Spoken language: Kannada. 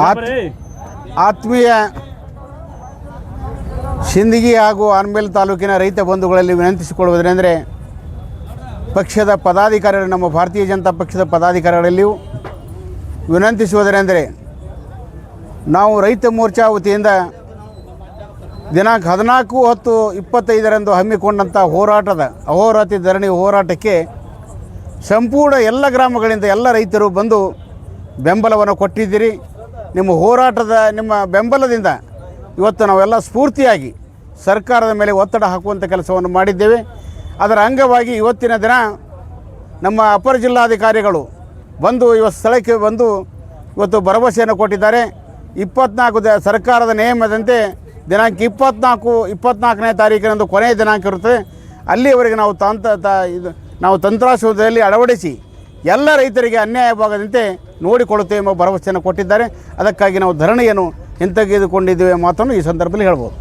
ಆತ್- ಆತ್ಮೀಯ ಸಿಂದಗಿ ಹಾಗೂ ಆನ್ಮೇಲ್ ತಾಲೂಕಿನ ರೈತ ಬಂಧುಗಳಲ್ಲಿ ವಿನಂತಿಸಿಕೊಳ್ಳುವುದರೆಂದರೆ ಪಕ್ಷದ ಪದಾಧಿಕಾರಿಗಳು ನಮ್ಮ ಭಾರತೀಯ ಜನತಾ ಪಕ್ಷದ ಪದಾಧಿಕಾರಿಗಳಲ್ಲಿಯೂ ವಿನಂತಿಸುವುದರೆಂದರೆ ನಾವು ರೈತ ಮೋರ್ಚಾ ವತಿಯಿಂದ ದಿನಾಂಕ ಹದಿನಾಲ್ಕು ಹತ್ತು ಇಪ್ಪತ್ತೈದರಂದು ಹಮ್ಮಿಕೊಂಡಂಥ ಹೋರಾಟದ ಅಹೋರಾತ್ರಿ ಧರಣಿ ಹೋರಾಟಕ್ಕೆ ಸಂಪೂರ್ಣ ಎಲ್ಲ ಗ್ರಾಮಗಳಿಂದ ಎಲ್ಲ ರೈತರು ಬಂದು ಬೆಂಬಲವನ್ನು ಕೊಟ್ಟಿದ್ದೀರಿ. ನಿಮ್ಮ ಹೋರಾಟದ, ನಿಮ್ಮ ಬೆಂಬಲದಿಂದ ಇವತ್ತು ನಾವೆಲ್ಲ ಸ್ಫೂರ್ತಿಯಾಗಿ ಸರ್ಕಾರದ ಮೇಲೆ ಒತ್ತಡ ಹಾಕುವಂಥ ಕೆಲಸವನ್ನು ಮಾಡಿದ್ದೇವೆ. ಅದರ ಅಂಗವಾಗಿ ಇವತ್ತಿನ ದಿನ ನಮ್ಮ ಅಪರ ಜಿಲ್ಲಾಧಿಕಾರಿಗಳು ಬಂದು ಇವತ್ತು ಸ್ಥಳಕ್ಕೆ ಬಂದು ಇವತ್ತು ಭರವಸೆಯನ್ನು ಕೊಟ್ಟಿದ್ದಾರೆ. ಇಪ್ಪತ್ನಾಲ್ಕು ದ, ಸರ್ಕಾರದ ನಿಯಮದಂತೆ ದಿನಾಂಕ ಇಪ್ಪತ್ನಾಲ್ಕು, ಇಪ್ಪತ್ನಾಲ್ಕನೇ ತಾರೀಕಿನಂದು ಕೊನೆಯ ದಿನಾಂಕ ಇರುತ್ತದೆ. ಅಲ್ಲಿಯವರೆಗೆ ನಾವು ತಾಂತ, ತ, ಇದು ನಾವು ತಂತ್ರಾಸೌಧದಲ್ಲಿ ಅಳವಡಿಸಿ ಎಲ್ಲ ರೈತರಿಗೆ ಅನ್ಯಾಯವಾಗದಂತೆ ನೋಡಿಕೊಳ್ಳುತ್ತೇವೆ ಎಂಬ ಭರವಸೆಯನ್ನು ಕೊಟ್ಟಿದ್ದಾರೆ. ಅದಕ್ಕಾಗಿ ನಾವು ಧರಣಿಯನ್ನು ಹಿಂತೆಗೆದುಕೊಂಡಿದ್ದೇವೆ ಮಾತನ್ನು ಈ ಸಂದರ್ಭದಲ್ಲಿ ಹೇಳ್ಬೋದು.